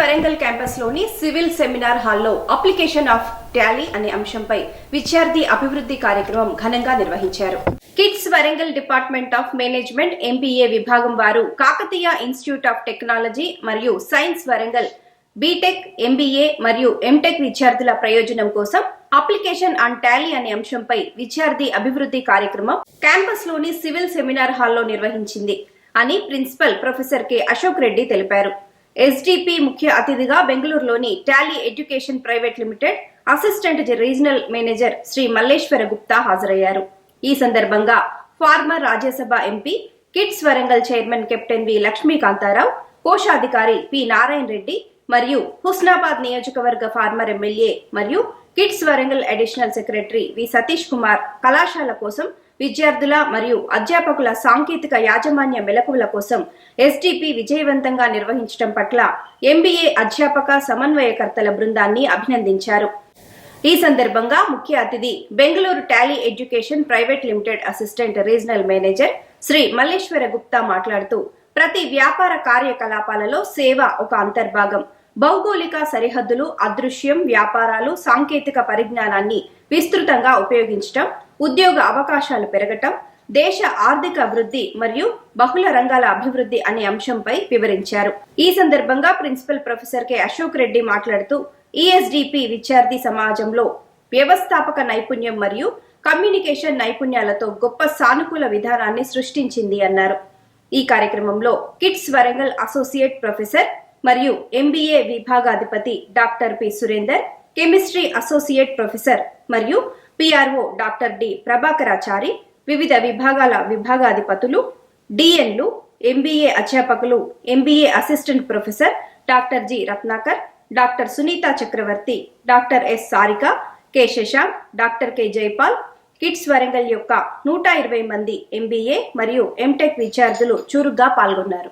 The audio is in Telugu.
వరంగల్ క్యాంపస్లోని సివిల్ సెమినార్ హాల్లో అప్లికేషన్ ఆఫ్ టాలీ అనే అంశంపై విద్యార్థి అభివృద్ధి కార్యక్రమం ఘనంగా నిర్వహించారు. KITS Warangal department of management MBA విభాగం వారు కాకతీయ ఇన్స్టిట్యూట్ ఆఫ్ టెక్నాలజీ మరియు సైన్స్ వరంగల్ బీటెక్ ఎంబీఏ మరియు ఎంటెక్ విద్యార్థుల ప్రయోజనం కోసం అప్లికేషన్ ఆన్ టాలీ అనే అంశంపై విద్యార్థి అభివృద్ధి కార్యక్రమం క్యాంపస్లోని సివిల్ సెమినార్ హాల్లో నిర్వహించింది అని principal professor K Ashok Reddy తెలిపారు. ఎస్డిపి ముఖ్య అతిథిగా బెంగళూరులోని Tally education private limited assistant regional manager Shri Malleshwara Gupta హాజరయ్యారు. ఈ సందర్భంగా farmer Rajya Sabha MP kids Warangal chairman captain వి లక్ష్మీకాంతారావు కోశాధికారి పి నారాయణ రెడ్డి మరియు హుస్నాబాద్ నియోజకవర్గ ఫార్మర్ ఎమ్మెల్యే మరియు కిడ్స్ వరంగల్ అడిషనల్ సెక్రటరీ వి సతీష్ కుమార్ కళాశాల కోసం విద్యార్థుల మరియు అధ్యాపకుల సాంకేతిక యాజమాన్య మెలకువల కోసం ఎస్డిపి విజయవంతంగా నిర్వహించడం పట్ల ఎంబీఏ అధ్యాపక సమన్వయకర్తల బృందాన్ని అభినందించారు. ఈ సందర్భంగా ముఖ్య అతిథి Bengaluru Tally education private limited assistant regional manager Shri Malleshwara Gupta మాట్లాడుతూ ప్రతి వ్యాపార కార్యకలాపాలలో సేవ ఒక అంతర్భాగం. భౌగోళిక సరిహద్దులు అదృశ్యం వ్యాపారాలు సాంకేతిక పరిజ్ఞానాన్ని విస్తృతంగా ఉపయోగించటం ఉద్యోగ అవకాశాలు పెరగటం దేశ ఆర్థిక అభివృద్ధి మరియు బహుళ రంగాల అభివృద్ధి అనే అంశంపై వివరించారు. ఈ సందర్భంగా principal professor K. Ashok Reddy మాట్లాడుతూ ఈఎస్డిపి విద్యార్థి సమాజంలో వ్యవస్థాపక నైపుణ్యం మరియు కమ్యూనికేషన్ నైపుణ్యాలతో గొప్ప సానుకూల విధానాన్ని సృష్టించింది అన్నారు. ఈ కార్యక్రమంలో కిట్స్ వరంగల్ అసోసియేట్ ప్రొఫెసర్ మరియు MBA విభాగాధిపతి doctor P. Surender chemistry associate professor మరియు పిఆర్ఓ డాక్టర్ డి ప్రభాకరాచారి వివిధ విభాగాల విభాగాధిపతులు డిఎన్లు ఎంబీఏ అధ్యాపకులు MBA assistant professor doctor G Ratnakar doctor Sunitha Chakravarthy doctor S Sarika K Shashank doctor K Jaipal KITS Warangal యొక్క నూట ఇరవై మంది ఎంబీఏ మరియు ఎంటెక్ విద్యార్థులు చురుగ్గా పాల్గొన్నారు.